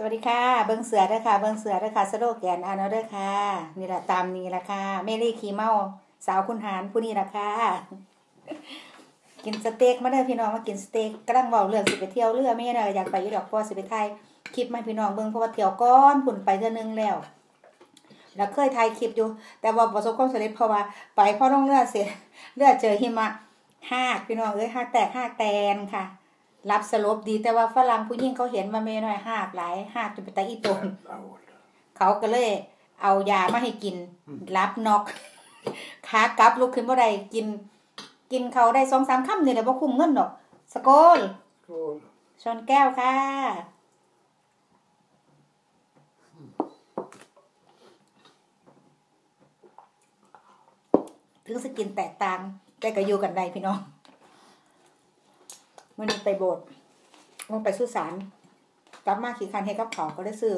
สวัสดีค่ะ เบิ้งเสือเด้อค่ะ เบิ้งเสือเด้อค่ะสโลแกนอานเอด้อค่ะ นี่แหละตามนี้ละค่ะเมลี่ขี่เมาสาวคุณหารผู้นี้ละค่ะ กินสเต็กมาเด้อพี่น้องมากินสเต็กกำลังเว้าเรื่องสิไปเที่ยวเรือไม่ได้อยากไปยู่ดอกพอสิไปไทยคลิปมาพี่น้องเบิ่งเพราะว่าเที่ยวก้อนผุ่นไปเทื่อนึงแล้วแล้วเคยถ่ายคลิปอยู่ แต่ว่าประสบความสำเร็จเพราะว่าไปพอต้องเรือดเสียเรือดเจอหิมะหากพี่น้องเอ้ยหากแตกหากแตนค่ะ รับสลบดีแต่ว่าฝรั่งผู้หญิงเขาเห็นว่าไม่น้อยหากหลายหากจนไปตาอีตนเขาก็เลย เอายามาให้กิน รับนอกขากลับลุกขึ้นบ่ได้กิน กินเขาได้สองสามคำนี่แหละบ่คุ้มเงินดอกสโกล Skål. ชนแก้วค่ะถึงสกินแตกต่างแต่ก็อยู่กันได้พี่น้อง มื่อนี้ไปโบสถ์ลงไปสุสานกลับมาขี่คันให้กับเขาก็ได้ซื้อ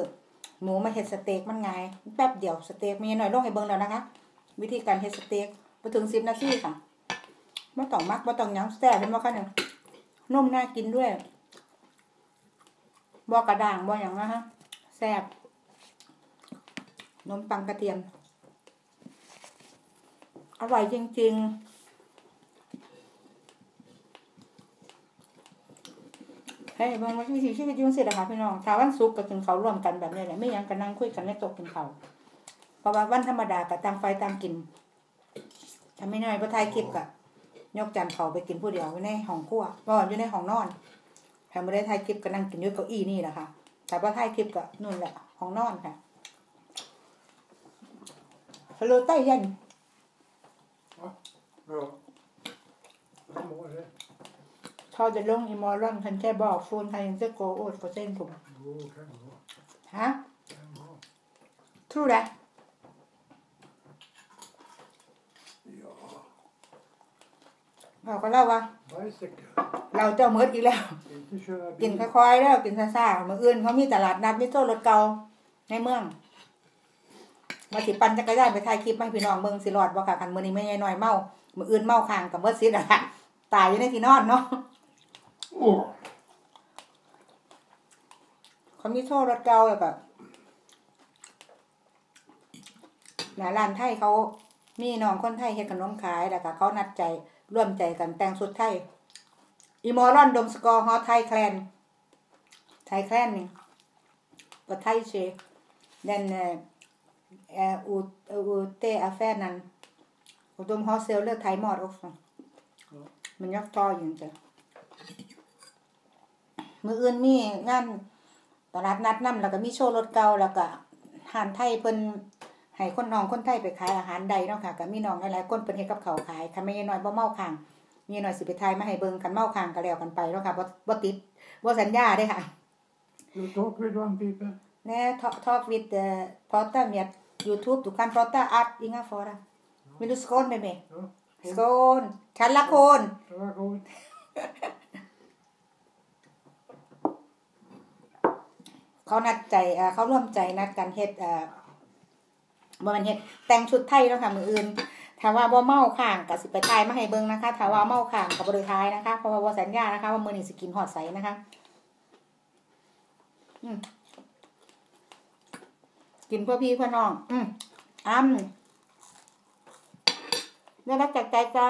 หมูมาเฮ็ดสเต็กมันไงแป๊บเดียวสเต็กมีหน่อยลงให้เบิ่งแล้วนะคะ วิธีการเฮ็ดสเต็กบ่ถึงสิบนาทีค่ะบ่ต้องมักบ่ต้องยังแซ่บเป็นบ่คะเนี่ยนุ่มน่ากินด้วยบ่กระด้างบ่หยังนะฮะแซ่บนมปังกระเทียม อร่อยจริง ๆ เฮ้ยบางวันวิถีชีวิตยุ่งสินะคะพี่น้องถ้าวันศุกร์ก็กินเขาวร่วมกันแบบนี้แหละไม่ยังกันนั่งคุยกันในโต๊ะกินเขาวเพราะว่าวันธรรมดาก็ต่างไฟต่างกินถ้าไม่น้อยพระไทยคลิปก็ยกจานเขาไปกินผู้เดียวอยู่ในห้องครัวก็อยู่ในห้องนอนแถ้ไม่ได้ไทยคลิปก็นั่งกินอยู่เก้าอี้นี่แหละค่ะแต่พระไทยคลิปก็นู่นแหละห้องนอนค่ะฮัลโหลใต้ยัน Ja. Jag mår det. ชอจะลงอีมอลอนคันแค่บอกโฟนใครยังจะโกโอดเปอร์เซ็นผมฮะทรูได้ Ja. เราก็เล่าว่าเราเจ้าเมิดอีกแล้ว กินค่อยๆแล้วกินซ่าๆมืออื่นเขามีตลาดนัดมิโซรถเก่าในเมืองมาสิปันจักรยานไปถ่ายคลิปให้พี่น้องเมืองสิรอดบ่ค่ะคันมือนี้ไม่ใหญ่น้อยเมามืออื่นเมาข้างกับเบิดซิดอะค่ะตายอยู่ในที่นอนเนาะ เขามีโซ่รถเก่าแล้วก็หน้าร้านไทยเขามีน้องคนไทยเฮ็ดขนมขายแล้วก็เขานัดใจร่วมใจกันแต่งชุดไทย อีมอรอนดมสกอร์ฮอไทยแคลน ไทยแคลนนี่ก็ไทยเชเดนเอออูอูเตอาแฟนันอุดมฮอเซลเลอร์ไทยมอดอกมันยักต่ออยู่จ้ะ มืออื่นมีงานตลาดนัดน้ำแล้วก็มีโชว์รถเก่าแล้วก็หานไทยเพิ่นให้คนน้องคนไทยไปขายอาหารใดเนาะค่ะก็มีน้องหลายๆคนเพิ่นเฮ็ดกับเขาวขายคันไม่น้อยบ่เมาข้างมีหน่อยสิไปทายมาให้เบิ่งกันเมาข้างก็แล้วกันไปเนาะค่ะบ่บ่ติดบ่สัญญาเด้ค่ะ Du tar vid vattenpipen. Nej, ta, talk with uh, prata med Youtube. Du kan prata allt, inga fara. Vill du skål med mig? Ja. Skål! Kalla kon! Det var เขานัดใจเขาร่วมใจนัดกันเฮ็ดเอ่อบ่ม่นเฮ็ดแต่งชุดไทยเนาะค่ะมืออื่นถ้าว่าบ่เมาข้างก็สิไปทายมาให้เบิ่งนะคะถ้าว่าเมาข้างก็บ่ได้ทายนะคะเพราะว่าบ่สัญญานะคะว่ามือนี้สิกินฮอดไสนะคะอืมกินเพื่อพี่เพื่อน้อง อืมอ้ำได้รับจากใจจ้า